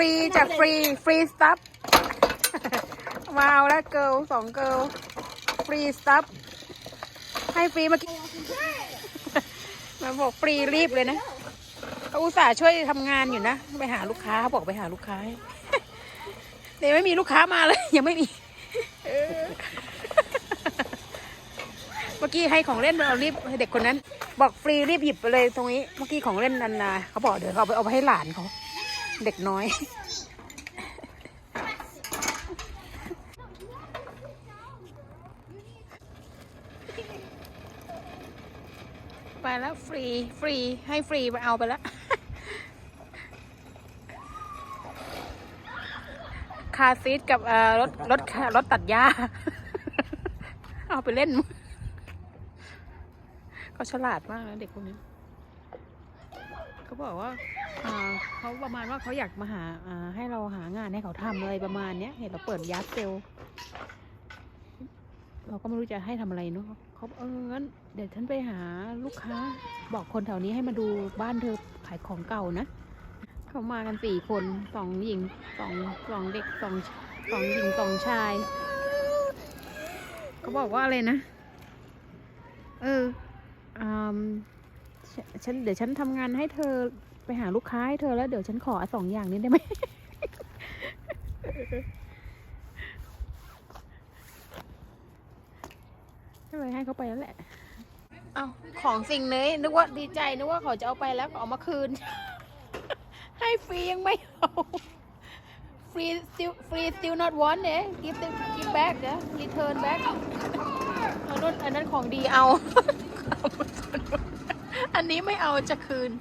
รีจากฟรีฟรีสตัฟมาเอาแล้วเกิลสองเกิลฟรีสตัฟให้ฟรีเมื่อกี้มาบอกฟรีรีบเลยนะเขาอุตส่าห์ช่วยทำงานอยู่นะ ไปหาลูกค้าเขาบอกไปหาลูกค้าเดี๋ยวไม่มีลูกค้ามาเลย ยังไม่มีเมื่อกี้ให้ของเล่นเอารีบให้เด็กคนนั้น บอกฟรีรีบหยิบไปเลยตรงนี้ เมื่อกี้ของเล่นนันนาเขาบอกเดี๋ยวเขาเอาไปเอาไปให้หลานเขา เด็กน้อย ไปแล้วฟรี ฟรี ให้ฟรีไปเอาไปแล้วคาซีทกับรถรถรถตัดหญ้า เอาไปเล่นเขาฉลาดมากนะเด็กคนนี้เขาบอกว่า เขาประมาณว่าเขาอยากมาหาให้เราหางานให้เขาทำอะไรประมาณเนี้ยเห็นเราเปิดยาร์ดเซลเราก็ไม่รู้จะให้ทำอะไรเนาะเขาเอองั้นเดี๋ยวฉันไปหาลูกค้า บอกคนแถวนี้ให้มาดูบ้านเธอขายของเก่านะเขามากันสี่คนสองหญิงสองสองเด็กสองสองหญิงสองชายเขาบอกว่าอะไรนะ เอออมฉันเดี๋ยวฉันทำงานให้เธอ ไปหาลูกค้าให้เธอแล้วเดี๋ยวฉันขอสองอย่างนี้ได้ไหม ก็เลยให้เขาไปแล้วแหละ เอาของสิ่งนี้นึกว่าดีใจนึกว่าเขาจะเอาไปแล้วก็เอามาคืน ให้ฟรียังไม่เอา ฟรี still free still not want เนี่ย give them give back นะ return back อันนั้นอันนั้นของดีเอา อันนี้ไม่เอาจะคืน